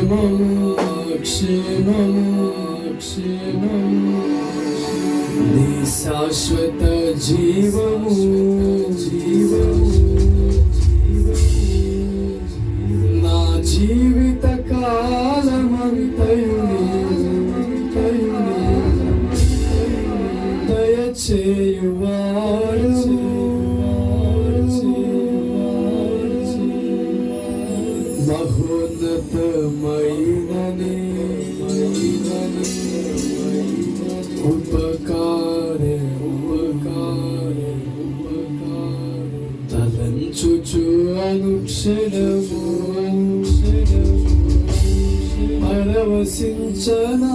క్షేమము క్షేమము క్షేమము నీ శాశ్వత జీవము జీవము. నా జీవిత కాలమంతయు దయచేయు. పరవశించనా?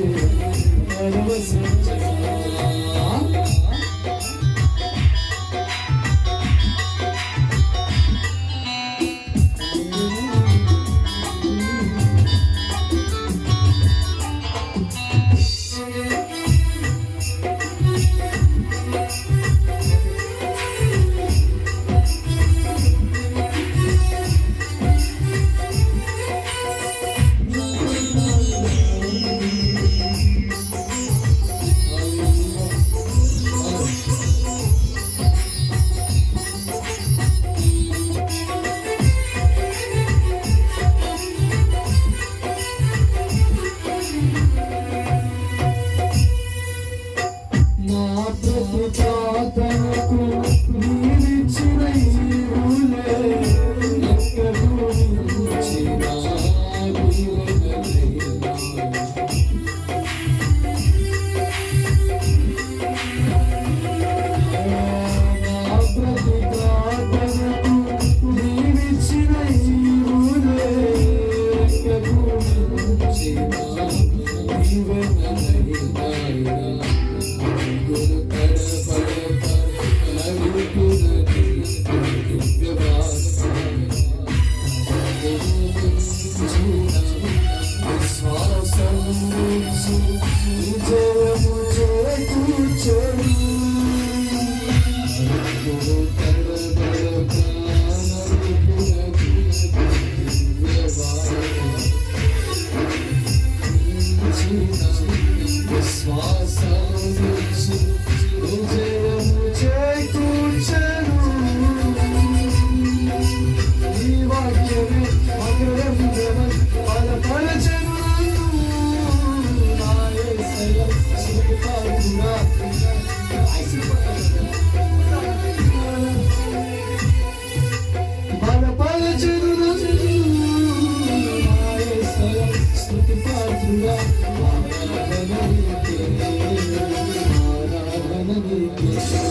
Thank you. ఆరాధన నీకే.